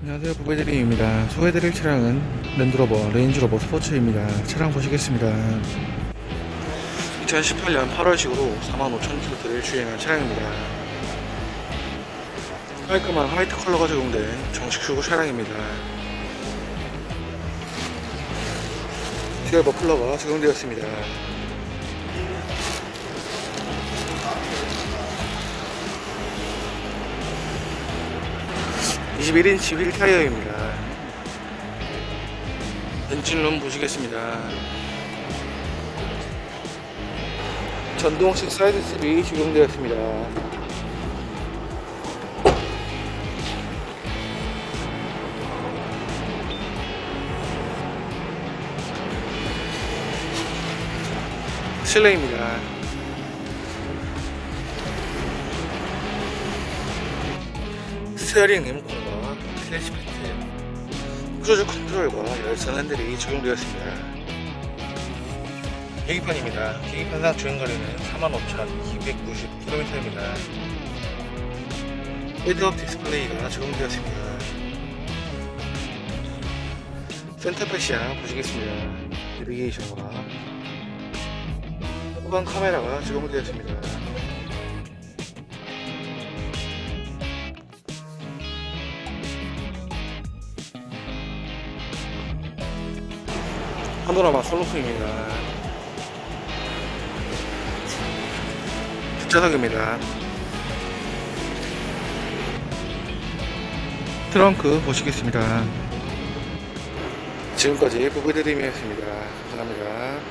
안녕하세요. 부배드림입니다. 소개해드릴 차량은 랜드로버 레인지로버 스포츠입니다. 차량 보시겠습니다. 2018년 8월식으로 45,000km를 주행한 차량입니다. 깔끔한 화이트 컬러가 적용된 정식 출고 차량입니다. 듀얼 머플러가 적용되었습니다 21인치 휠 타이어입니다. 엔진룸 보시겠습니다. 전동식 사이드 스텝이 적용되었습니다. 실내입니다. 스티어링 리모컨 과 클래시 패트, 크루즈 컨트롤과 열선 핸들이 적용되었습니다. 계기판입니다. 계기판상 주행거리는 45,290km입니다. 헤드업 디스플레이가 적용되었습니다. 센터페시아 보시겠습니다. 내비게이션과 후방 카메라가 적용되었습니다. 파노라마 솔루션입니다. 뒷좌석입니다. 트렁크 보시겠습니다. 지금까지 부부드림이었습니다. 감사합니다.